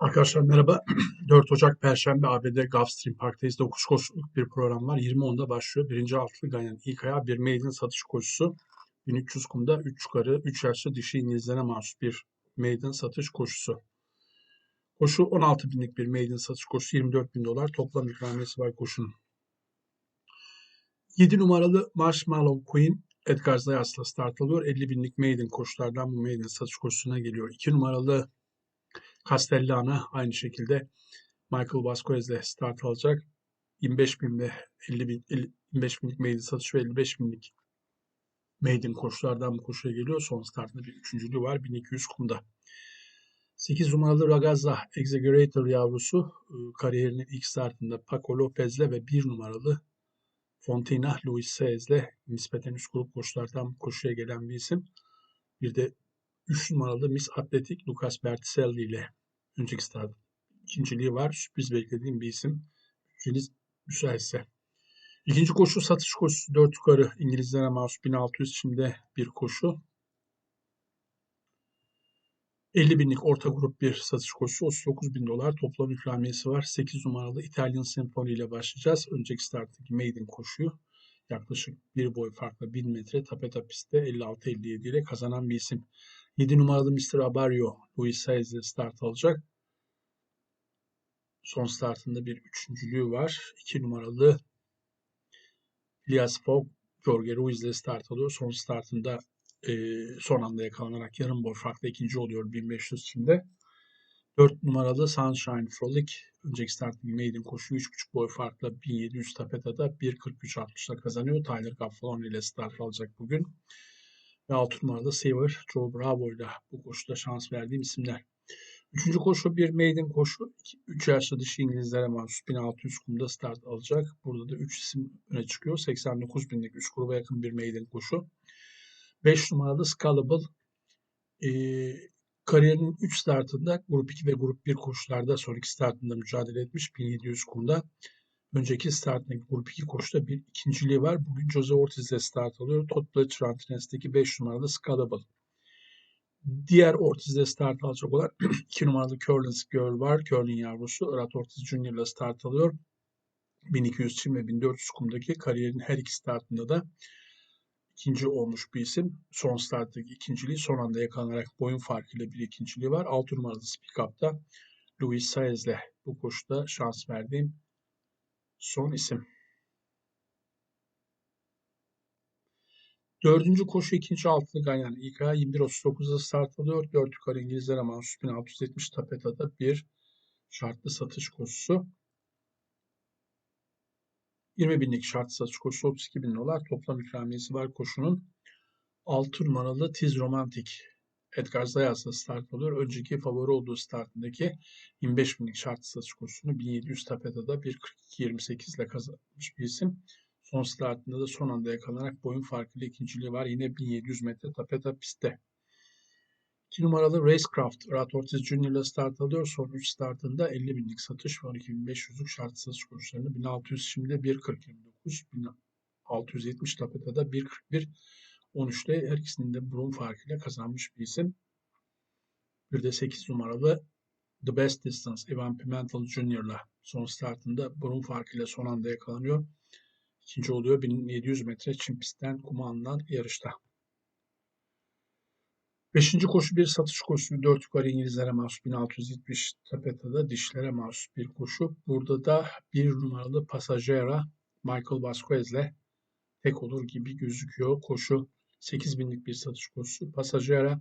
Arkadaşlar merhaba. 4 Ocak Perşembe ABD Gulfstream Park'tayız. 9 koşuluk bir program var. 20.10'da başlıyor. Birinci altılı Ganyan ilk ayağı bir maiden satış koşusu. 1300 kumda 3 yukarı 3 yaşlı dişi İngilizlere mahsus bir maiden satış koşusu. Koşu 16 binlik bir maiden satış koşusu 24 bin dolar. Toplam ikramiyesi var koşunun. 7 numaralı Marshmallow Queen Edgar Zayas'la start alıyor. 50 binlik maiden koşulardan bu maiden satış koşusuna geliyor. 2 numaralı Castellana aynı şekilde Michael Vasquez'le start alacak. 25 bin ve 50 bin, 25 binlik maiden satış ve 55 binlik maiden koşulardan bu koşuya geliyor. Son startında bir üçüncülüğü var 1200 kumda. 8 numaralı Ragazza Exaggerator yavrusu e, kariyerinin ilk startında Paco Lopez'le ve 1 numaralı Fontina Luis Saez'le nispeten üst grup koşulardan koşuya gelen bir isim. Bir de 3 numaralı Miss Atletik Lucas Bertiselli ile önceki start ikinciliği var. Sürpriz beklediğim bir isim. Bütçeniz müsaitse. İkinci koşu satış koşusu 4 yukarı İngilizlere mahsus 1600 içinde bir koşu. 50 binlik orta grup bir satış koşusu 39 bin dolar toplam ikramiyesi var. 8 numaralı Italian Symphony ile başlayacağız. Önceki starttaki maiden koşuyu yaklaşık bir boy farklı 1000 metre tapeta pistte 56-57 ile kazanan bir isim. 7 numaralı Mr. Abario Luis Saez ile start alacak. Son startında bir üçüncülüğü var. 2 numaralı Elias Fogg Jorge Ruiz ile start alıyor. Son startında e, son anda yakalanarak yarım boy farklı ikinci oluyor 1500 şimdi. 4 numaralı Sunshine Frolic önceki startın maiden koşu 3.5 boy farklı 1700 tapetada 1.43.60'la kazanıyor. Tyler Gaffalon ile start alacak bugün. Ve 6 numarada Saver Joe Bravo ile bu koşuda şans verdiğim isimler. Üçüncü koşu bir maiden koşu. 3 yaşlı dişi İngilizlere mahsus 1600 kumda start alacak. Burada da 3 isim öne çıkıyor. 89 binlik 3 gruba yakın bir maiden koşu. 5 numaralı Scalable e, kariyerinin 3 startında grup 2 ve grup 1 koşularda son iki startında mücadele etmiş 1700 kumda. Önceki startındaki grup 2 koşuda bir ikinciliği var. Bugün Jose Ortiz ile start alıyor. Todd Pletcher Antines'teki 5 numaralı Scalable. Diğer Ortiz'de start alacak olan 2 numaralı Curlin's Girl var. Curlin yavrusu. Irat Ortiz Jr. ile start alıyor. 1200 çim ve 1400 kumdaki kariyerin her iki startında da ikinci olmuş bir isim. Son starttaki ikinciliği son anda yakalanarak boyun farkıyla bir ikinciliği var. 6 numaralı Speak Up'ta Luis Saez'le bu koşuda şans verdiğim son isim. Dördüncü koşu ikinci altılı Ganyan İK 21.39'da start alıyor. 4 yukarı İngilizlere mahsus 1670 tapetada bir şartlı satış koşusu. 20 binlik şart satış koşusu 32 bin dolar. Toplam ikramiyesi var koşunun. 6 numaralı Tiz Romantic Edgar Zayas'la start alıyor. Önceki favori olduğu startındaki 25 binlik şart satış koşusunu 1700 tapetada 1.42.28 ile kazanmış bir isim. Son startında da son anda yakalanarak boyun farkıyla ikinciliği var. Yine 1700 metre tapeta pistte. 2 numaralı Racecraft Rat Ortiz Jr. ile start alıyor. Son 3 startında 50 binlik satış ve 12.500'lük şart satış koşularını 1600 şimdi 1.40.29 1670 tapetada 1.41 13'te her ikisinin de burun farkıyla kazanmış bir isim. Bir de 8 numaralı The Best Distance Ivan Pimentel Jr. ile son startında burun farkıyla son anda yakalanıyor. İkinci oluyor 1700 metre çim pistten kuma alınan yarışta. Beşinci koşu bir satış koşusu. Dört yukarı İngilizlere mahsus 1670 Tapeta'da dişlere mahsus bir koşu. Burada da bir numaralı Pasajera Michael Vasquez'le tek olur gibi gözüküyor. Koşu 8000'lik bir satış koşusu. Pasajera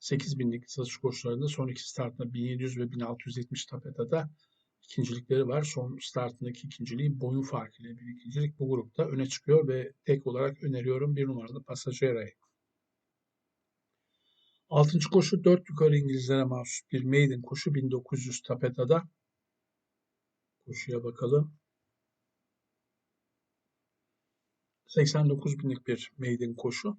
8000'lik satış koşularında son iki startında 1700 ve 1670 Tapeta'da ikincilikleri var. Son startındaki ikinciliği boyun farkıyla bir ikincilik bu grupta öne çıkıyor ve tek olarak öneriyorum bir numaralı Pasajera'yı. Altıncı koşu 4 yukarı İngilizlere mahsus bir maiden koşu 1900 Tapeta'da. Koşuya bakalım. 89 binlik bir maiden koşu.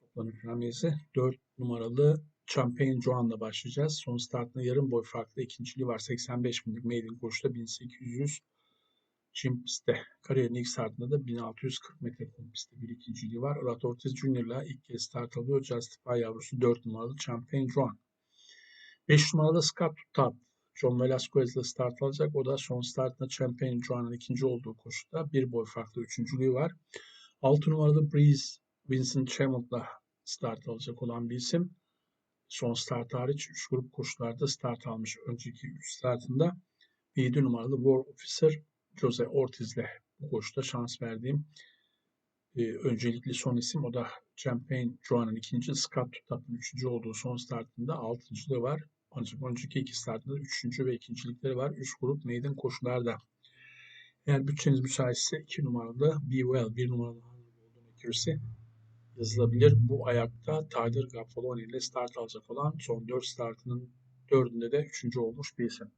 Toplam ikramiyesi 4 numaralı Champagne Joan'la başlayacağız. Son startında yarım boy farklı ikinciliği var. 85 binlik maiden koşuda 1800 Çin pistte. Kariyerin ilk startında da 1640 metre kum bir ikinciliği var. Rat Ortiz Junior'la ilk kez start alıyor. Justify yavrusu 4 numaralı Champagne Joan. 5 numaralı Scott Top. John Velasquez ile start alacak. O da son startında Champagne Joan'ın ikinci olduğu koşuda bir boy farklı üçüncülüğü var. 6 numaralı Breeze Vincent Chamond'la start alacak olan bir isim. Son start hariç 3 grup koşularda start almış önceki 3 startında. 7 numaralı War Officer Jose Ortiz'le bu koşuda şans verdiğim e, öncelikli son isim. O da Champagne Joan'ın ikinci, Scott Tutap'ın üçüncü olduğu son startında altıncılığı var. Önceki iki startında üçüncü ve ikincilikleri var. Üç grup maiden koşularda. Eğer bütçeniz müsaitse iki numaralı Be Well, bir numaralı olduğunu accuracy yazılabilir. Bu ayakta Tyler Gaffaloni ile start alacak olan son dört startının dördünde de üçüncü olmuş bir isim.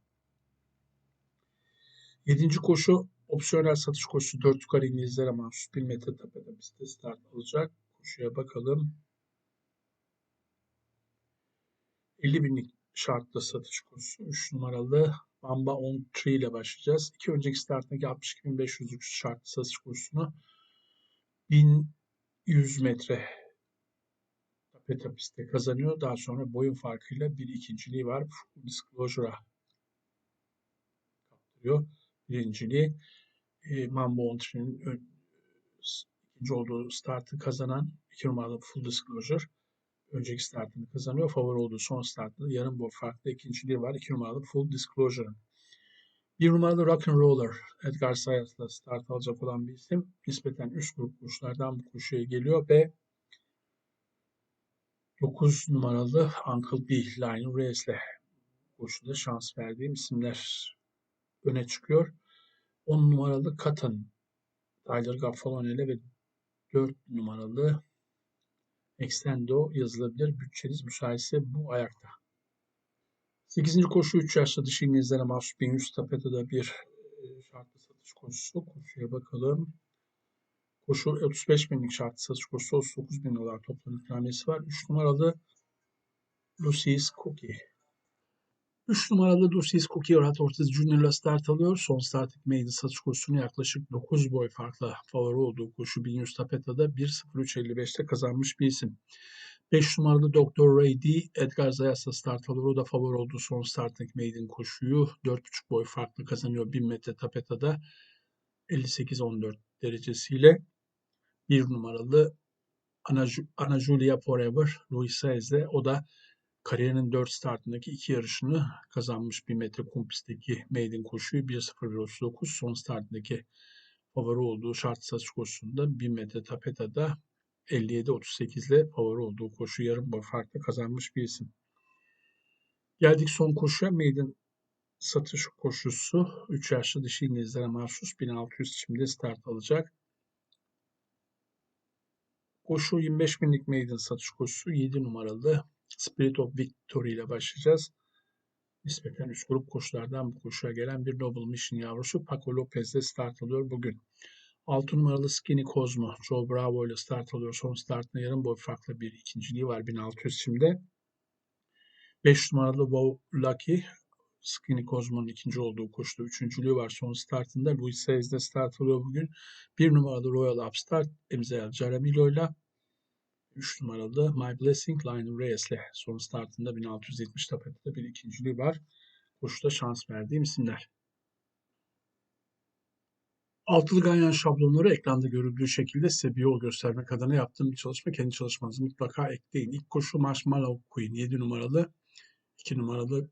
Yedinci koşu opsiyonel satış koşusu 4 yukarı İngilizlere mahsus 1 metre tepede bizde start alacak. Koşuya bakalım. 50 binlik şartlı satış koşusu. 3 numaralı Bamba on 3 ile başlayacağız. İki önceki startındaki 62.500'lük şartlı satış koşusunu 1100 metre tapeta pistte kazanıyor. Daha sonra boyun farkıyla bir ikinciliği var. Full Disclosure'a kaptırıyor birinciliği. E, Mambo Ontrin'in ikinci olduğu startı kazanan 2 numaralı Full Disclosure önceki startını kazanıyor. Favori olduğu son startında yarım boy farklı ikinciliği var. 2 numaralı Full Disclosure'ın. Bir numaralı Rock and Roller Edgar Sayas'la start alacak olan bir isim. Nispeten üst grup koşulardan bu koşuya geliyor ve 9 numaralı Uncle B Lionel Reyes'le koşuda şans verdiğim isimler öne çıkıyor. 10 numaralı Cotton Tyler Gaffalone ile ve 4 numaralı Extendo yazılabilir. Bütçeniz müsaitse bu ayakta. 8. koşu 3 yaşlı dış İngilizlere mahsus 1100 tapetada bir e, şartlı satış koşusu. Koşuya bakalım. Koşu 35 binlik şartlı satış koşusu 39 bin dolar toplam ikramiyesi var. 3 numaralı Lucy's Cookie 3 numaralı Lucis Cookie Rat Ortiz Junior'la start alıyor. Son start maiden satış kursunu yaklaşık 9 boy farkla favori olduğu koşu 1100 tapeta'da 1.03.55'te kazanmış bir isim. 5 numaralı Dr. Ray D. Edgar Zayas'la start alıyor. O da favori olduğu son starting maiden koşuyu 4.5 boy farklı kazanıyor 1000 metre tapeta'da 58-14 derecesiyle. 1 numaralı Ana, Ana Julia Forever Luis Saez'le o da kariyerinin 4 startındaki iki yarışını kazanmış bir metre kum pistteki maiden koşuyu 1.01.39 son startındaki favori olduğu şart satış koşusunda 1000 metre tapetada 57.38 ile favori olduğu koşu yarım farklı kazanmış bir isim. Geldik son koşuya maiden satış koşusu 3 yaşlı dişi İngilizlere mahsus 1600 şimdi start alacak. Koşu 25 binlik maiden satış koşusu 7 numaralı Spirit of Victory ile başlayacağız. Nispeten üst grup koşulardan bu koşuya gelen bir Noble Mission yavrusu Paco Lopez ile start alıyor bugün. 6 numaralı Skinny Cosmo Joe Bravo ile start alıyor. Son startında yarım boy farklı bir ikinciliği var 1600 şimdi. 5 numaralı Wow Lucky Skinny Cosmo'nun ikinci olduğu koşuda üçüncülüğü var. Son startında Luis Saez de start alıyor bugün. 1 numaralı Royal Upstart Emzel Jaramillo ile 3 numaralı My Blessing Lionel Reyes'le son startında 1670 tapetede bir ikinciliği var. Koşuda şans verdiğim isimler. Altılı ganyan şablonları ekranda görüldüğü şekilde size bir yol göstermek adına yaptığım bir çalışma. Kendi çalışmanızı mutlaka ekleyin. İlk koşu Marshmallow Queen 7 numaralı, 2 numaralı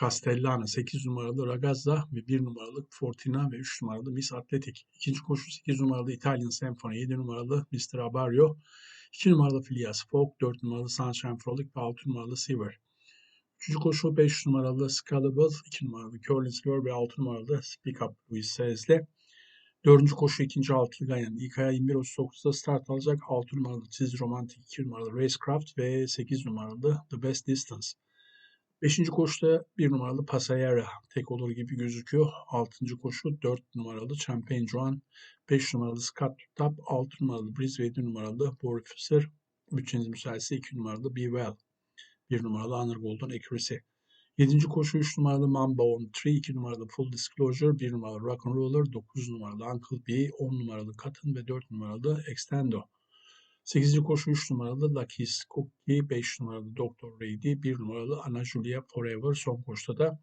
Castellana, 8 numaralı Ragazza ve 1 numaralı Fortina ve 3 numaralı Miss Atletic. İkinci koşu 8 numaralı Italian Symphony, 7 numaralı Mr. Abario, 2 numaralı Phileas Fogg, 4 numaralı Sunshine Frolic ve 6 numaralı Seaver. Üçüncü koşu 5 numaralı Scalable, 2 numaralı Curlis Girl ve 6 numaralı Speak Up Louis Sez'le. Dördüncü koşu ikinci altılı Ganyan. İlk aya 21.39'da start alacak. 6 numaralı Tiz Romantic, 2 numaralı Racecraft ve 8 numaralı The Best Distance. Beşinci koşuda bir numaralı Pasayera tek olur gibi gözüküyor. Altıncı koşu dört numaralı Champagne Joan, beş numaralı Scott Tap, altı numaralı Breeze ve yedi numaralı Borificer. Bütçeniz müsaitse iki numaralı Be Well, bir numaralı Honor Golden Accuracy. Yedinci koşu üç numaralı Mamba on 3, iki numaralı Full Disclosure, bir numaralı Rock and Roller, dokuz numaralı Uncle B, on numaralı Cotton ve dört numaralı Extendo. 8. koşu 3 numaralı Lucky Cookie, 5 numaralı Dr. Reedy, 1 numaralı Ana Julia Forever. Son koşuda da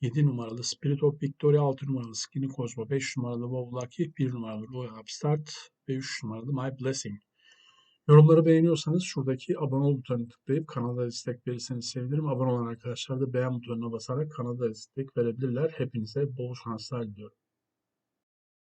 7 numaralı Spirit of Victory, 6 numaralı Skinny Cosmo, 5 numaralı Wow Lucky, 1 numaralı Royal Upstart ve 3 numaralı My Blessing. Yorumları beğeniyorsanız şuradaki abone ol butonuna tıklayıp kanala destek verirseniz sevinirim. Abone olan arkadaşlar da beğen butonuna basarak kanala destek verebilirler. Hepinize bol şanslar diliyorum.